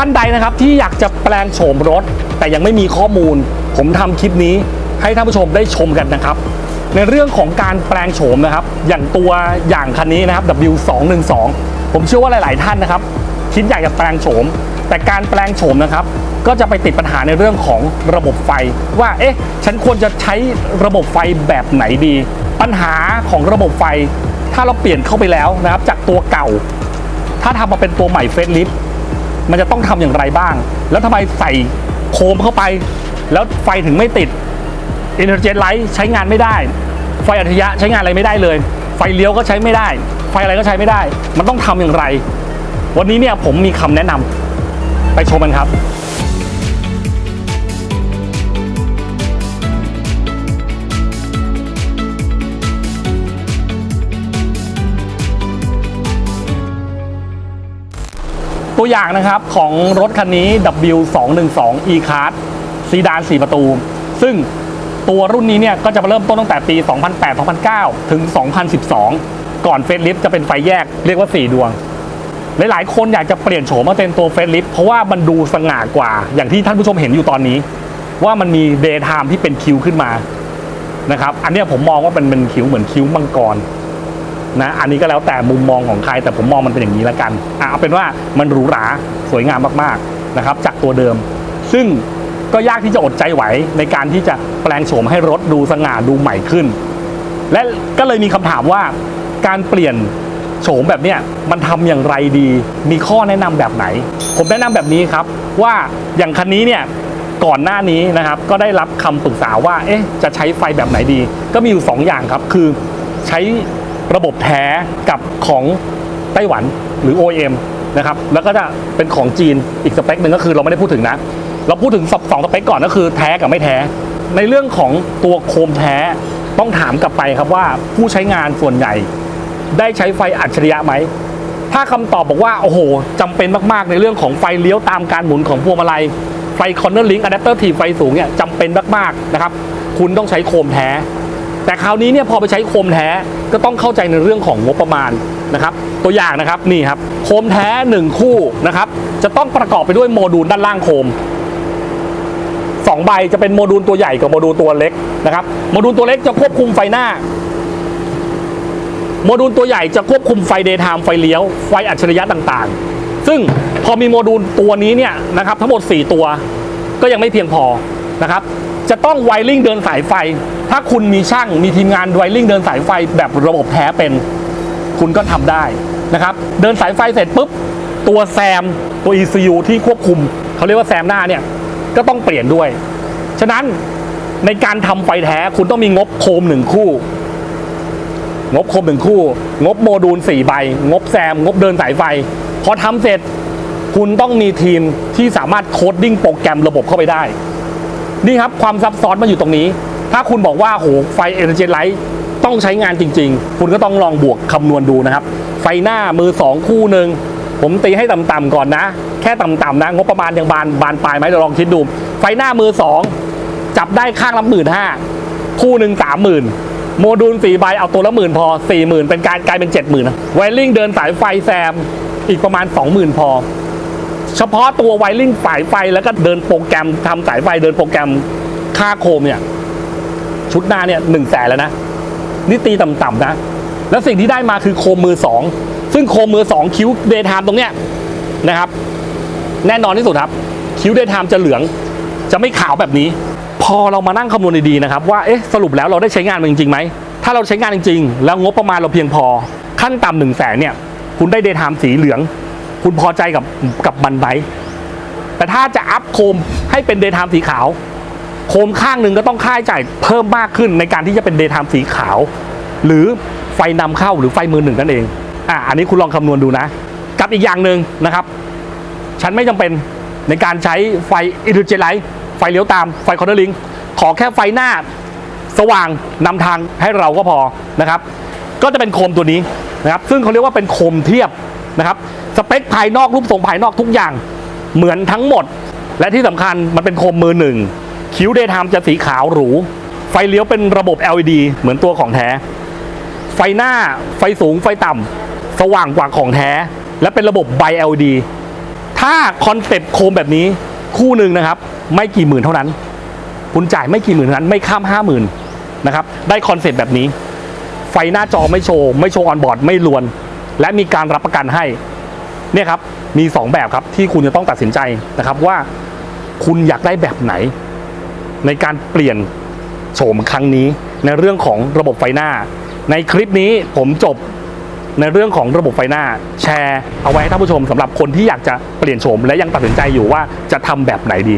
ท่านใดนะครับที่อยากจะแปลงโฉมรถ แต่ยังไม่มีข้อมูล ผมทำคลิปนี้ให้ท่านผู้ชมได้ชมกันนะครับ ในเรื่องของการแปลงโฉมนะครับ อย่างตัวอย่างคันนี้นะครับ W212 ผมเชื่อว่าหลาย ๆ ท่านนะครับ คิดอยากจะแปลงโฉม แต่การแปลงโฉมนะครับ ก็จะไปติดปัญหาในเรื่องของระบบไฟ ว่าเอ๊ะฉันควรจะใช้ระบบไฟแบบไหนดี ปัญหาของระบบไฟ ถ้าเราเปลี่ยนเข้าไปแล้วนะครับ จากตัวเก่า ถ้าทำมาเป็นตัวใหม่เฟสลิฟ มันจะต้องทำอย่างไรบ้าง แล้วทำไมใส่โคมเข้าไป แล้วไฟถึงไม่ติดอินเทอร์เจนไลท์ใช้งานไม่ได้ ไฟอัจฉริยะใช้งานอะไรไม่ได้เลย ไฟเลี้ยวก็ใช้ไม่ได้ ไฟอะไรก็ใช้ไม่ได้ มันต้องทำอย่างไร วันนี้เนี่ยผมมีคำแนะนำไปชมกันครับ ตัวอย่างนะครับของรถคันนี้ W212 e-Card ซีดาน 4 ประตู ซึ่งตัวรุ่นนี้เนี่ยก็จะเริ่มต้นตั้งแต่ปี 2008-2009 ถึง 2012 ก่อนเฟสลิฟจะเป็นไฟแยกเรียกว่า 4 ดวง หลายๆ คนอยากจะเปลี่ยนโฉมมาเป็นตัวเฟสลิฟเพราะว่ามันดูสง่ากว่า อย่างที่ท่านผู้ชมเห็นอยู่ตอนนี้ ว่ามันมีเดย์ไทม์ที่เป็นคิวขึ้นมานะครับ อันนี้ผมมองว่าเป็นเป็นคิวเหมือนคิวมังกร นะอันนี้ก็แล้วแต่มุมมองของใครแต่ผมมองมันเป็นอย่างนี้แล้วกันอะเอาเป็นว่ามันหรูหราสวยงามมากๆนะครับ จากตัวเดิม ซึ่งก็ยากที่จะอดใจไหวในการที่จะแปลงโฉมให้รถดูสง่าดูใหม่ขึ้น และก็เลยมีคำถามว่าการเปลี่ยนโฉมแบบเนี้ยมันทำอย่างไรดี มีข้อแนะนำแบบไหน ผมแนะนำแบบนี้ครับ ว่าอย่างคันนี้เนี่ยก่อนหน้านี้นะครับก็ได้รับคำปรึกษาว่าเอ๊ะจะใช้ไฟแบบไหนดี ก็มีอยู่สองอย่างครับ คือใช้ ระบบแท้กับของไต้หวันหรือ OEM นะครับแล้วก็จะเป็นของจีนอีกสเปคหนึ่งก็คือเราไม่ได้พูดถึงนะ เราพูดถึงสองสองสเปคก่อนก็คือแท้กับไม่แท้ ในเรื่องของตัวโคมแท้ต้องถามกลับไปครับว่าผู้ใช้งานส่วนใหญ่ ได้ใช้ไฟอัจฉริยะไหม ถ้าคำตอบบอกว่า โอ้โหจำเป็นมากๆ ในเรื่องของไฟเลี้ยวตามการหมุนของพวงมาลัย ไฟคอนเนอร์ลิงอะแดปเตอร์ทีไฟสูงเนี่ยจำเป็นมากๆนะครับคุณต้องใช้โคมแท้ แต่คราวนี้เนี่ยพอไปใช้โคมแท้ก็ต้องเข้าใจในเรื่องของงบประมาณนะครับ ตัวอย่างนะครับนี่ครับโคมแท้หนึ่งคู่นะครับ จะต้องประกอบไปด้วยโมดูลด้านล่างโคมสองใบจะเป็นโมดูลตัวใหญ่กับโมดูลตัวเล็กนะครับโมดูลตัวเล็กจะควบคุมไฟหน้าโมดูลตัวใหญ่จะควบคุมไฟเดย์ไทม์ไฟเลี้ยว ไฟอัจฉริยะต่างๆ ซึ่งพอมีโมดูลตัวนี้เนี่ยนะครับทั้งหมด 4 ตัวก็ยังไม่เพียงพอนะครับ จะต้องไวริงเดินสายไฟ ถ้าคุณมีช่างมีทีมงานไวริงเดินสายไฟแบบระบบแท้เป็น คุณก็ทำได้นะครับ เดินสายไฟเสร็จปุ๊บ ตัวแซมตัว ECU ที่ควบคุม เขาเรียกว่าแซมหน้าเนี่ย ก็ต้องเปลี่ยนด้วย ฉะนั้นในการทำไฟแท้คุณต้องมีงบโคมหนึ่งคู่ งบโคมหนึ่งคู่ งบโมดูล4ใบ งบแซม งบเดินสายไฟ พอทำเสร็จ คุณต้องมีทีมที่สามารถโคดดิ้งโปรแกรมระบบเข้าไปได้ นี่ครับความซับซ้อนมันอยู่ตรงนี้ ถ้าคุณบอกว่าโหไฟเอเนจีไลท์ต้องใช้งานจริง ๆ คุณก็ต้องลองบวกคำนวณดูนะครับ ไฟหน้ามือ 2 คู่หนึ่งผมตีให้ต่ำๆก่อนนะ แค่ต่ำๆนะ งบประมาณยังบานบานปลายไหมเดี๋ยวลองคิดดู ไฟหน้ามือ 2 จับได้ข้างละหมื่นห้าคู่หนึ่งสามหมื่นโมดูลสี่ใบเอาตัวละหมื่นพอสี่หมื่นเป็นการกลายเป็นเจ็ดหมื่นไวริงเดินสายไฟแซมอีกประมาณสองหมื่นพอ เฉพาะตัวไวริงสายไฟแล้วก็เดินโปรแกรมทำสายไฟเดินโปรแกรมค่าโคมเนี่ย ชุดหน้าเนี่ยหนึ่งแสนแล้วนะนี่ตีต่ำๆนะ แล้วสิ่งที่ได้มาคือโคมมือสองซึ่งโคมมือสองคิ้วเดย์ไทม์ตรงเนี้ยนะครับ แน่นอนที่สุดครับ คิ้วเดย์ไทม์จะเหลือง จะไม่ขาวแบบนี้ พอเรามานั่งคำนวณดีๆนะครับ ว่าเอ๊ะสรุปแล้วเราได้ใช้งานมันจริงๆไหมถ้าเราใช้งานจริงๆ แล้วงบประมาณเราเพียงพอขั้นต่ำหนึ่งแสนเนี่ย คุณได้เดย์ไทม์สีเหลือง คุณพอใจกับกับมันไหมแต่ถ้าจะอัพโคมให้เป็นเดย์ไทม์สีขาว โคมข้างหนึ่งก็ต้องค่าใช้จ่ายเพิ่มมากขึ้นในการที่จะเป็นเดย์ไทม์สีขาว หรือไฟนำเข้าหรือไฟมือหนึ่งนั่นเองอะอันนี้คุณลองคำนวณดูนะ กับอีกอย่างหนึ่งนะครับ ฉันไม่จำเป็นในการใช้ไฟอินดิเจไลท์ไฟเลี้ยวตามไฟคอนเนอร์ลิงขอแค่ไฟหน้าสว่างนำทางให้เราก็พอนะครับ ก็จะเป็นโคมตัวนี้นะครับ ซึ่งเขาเรียกว่าเป็นโคมเทียบ นะครับสเปคภายนอกรูปทรงภายนอกทุกอย่างเหมือนทั้งหมด และที่สำคัญมันเป็นโคมมือหนึ่งคิ้วเดย์ไทม์จะสีขาวหรู ไฟเลี้ยวเป็นระบบ LED เหมือนตัวของแท้ ไฟหน้าไฟสูงไฟต่ำสว่างกว่าของแท้ และเป็นระบบไบ LED ถ้าคอนเซปต์โคมแบบนี้คู่หนึ่งนะครับ ไม่กี่หมื่นเท่านั้น คุณจ่ายไม่กี่หมื่นเท่านั้นไม่ข้ามห้าหมื่นนะครับได้คอนเซปต์แบบนี้ ไฟหน้าจอไม่โชว์ ไม่โชว์ออนบอร์ดไม่ลวน และมีการรับประกันให้เนี่ยครับมี 2 แบบครับที่คุณจะต้องตัดสินใจนะครับว่าคุณอยากได้แบบไหน ในการเปลี่ยนโฉมครั้งนี้ ในเรื่องของระบบไฟหน้า ในคลิปนี้ผมจบในเรื่องของระบบไฟหน้า แชร์เอาไว้ให้ท่านผู้ชมสำหรับคนที่อยากจะเปลี่ยนโฉมและยังตัดสินใจอยู่ว่าจะทำแบบไหนดี